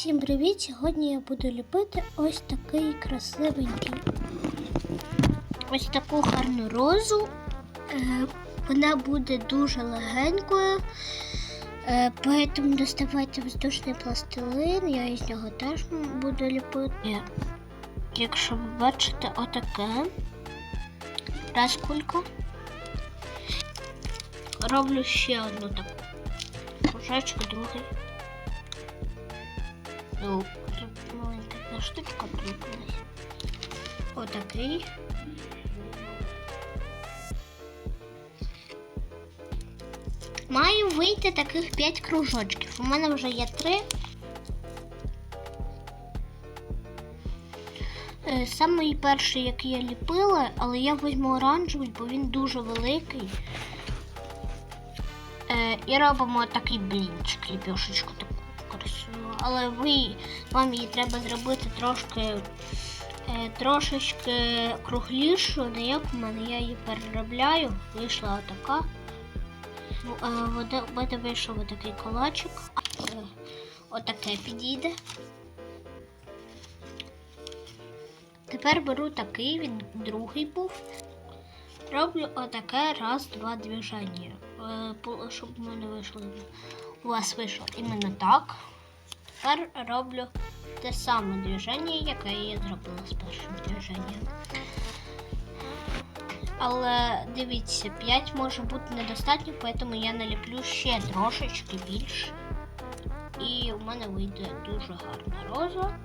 Всім привіт! Сьогодні я буду ліпити ось такий красивенький. Ось таку гарну розу. Е, Вона буде дуже легенькою. Е, Поэтому доставайте воздушний пластилин, я із нього теж буду ліпити. Якщо ви бачите отаке, раз кульку. Роблю ще одну таку. Кружечку, другий. Ну, тут маленька така штучка приколась. Отакий. Маю вийти таких 5 кружочків. У мене вже є 3. Е, Самий перший, який я ліпила, але я візьму оранжевий, бо він дуже великий. Е, і робимо такий блінчик, ліпешечку таку. Але ви, вам її треба зробити трошки, е, трошечки круглішу, не як у мене, я її переробляю. Вийшла отака. Ну, е, в мене вийшов отакий колачик. Е, Отаке підійде. Тепер беру такий, він другий був. Роблю отаке раз, два движення. Щоб у мене вийшло. У вас вийшло іменно так. Тепер роблю те саме движення, яке я зробила з першим движенням. Але дивіться, 5 може бути недостатньо, тому я наліплю ще трошечки більше. І у мене вийде дуже гарна роза.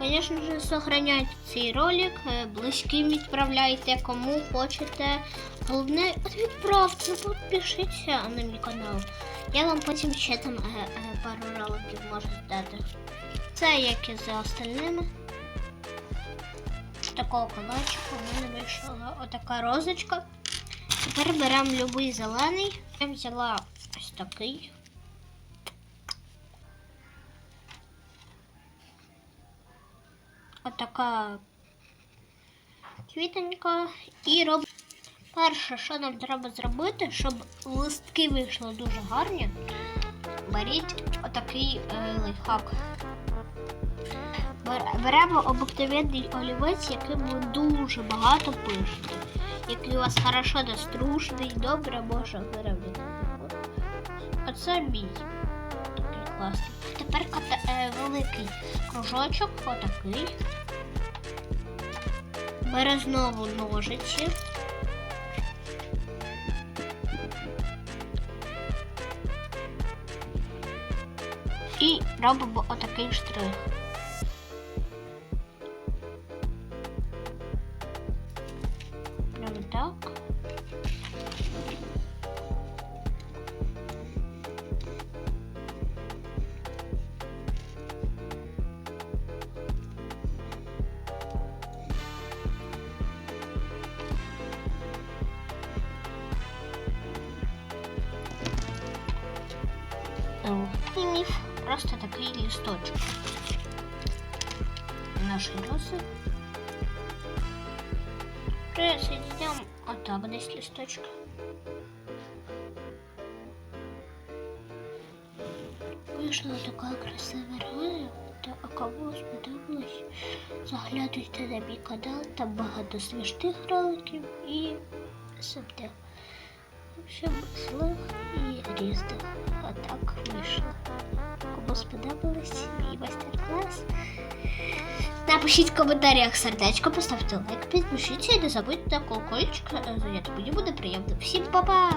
Звісно ж, сохраняйте цей ролик, е, близьким відправляйте, кому хочете. Головне, відправте, підпишіться на мій канал. Я вам потім ще там е, е, пару роликів можу здати. Це як і за остальними. Такого калачика у мене вийшла отака розочка. Тепер беремо любий зелений. Я взяла ось такий. Отака квітонька. І робимо. Перше, що нам треба зробити, щоб листки вийшли дуже гарні, беріть отакий е, лайфхак. Беремо обикновенний олівець, яким ви дуже багато пишете. Який у вас хорошо настружений, добре може виробити. Оце мій. Класний. Тепер е, великий кружочок, отакий. Бере знову ножиці. І робимо отакий штрих. Прямо так. Міф просто такий лісточок. Наші роси. Присоединяем отак десь лісточок. Вийшла така красива роза. Та а кому сподобалось, заглядуйте на мій канал, там багато смішних роликів і сумних. В общем, слух і різних. Так вийшло. Кому сподобалось мій майстер-клас. Напишіть в коментарях сердечко, поставте лайк, підпишіться і не забудьте колокольчик, е, мені буде приємно. Всім па-па!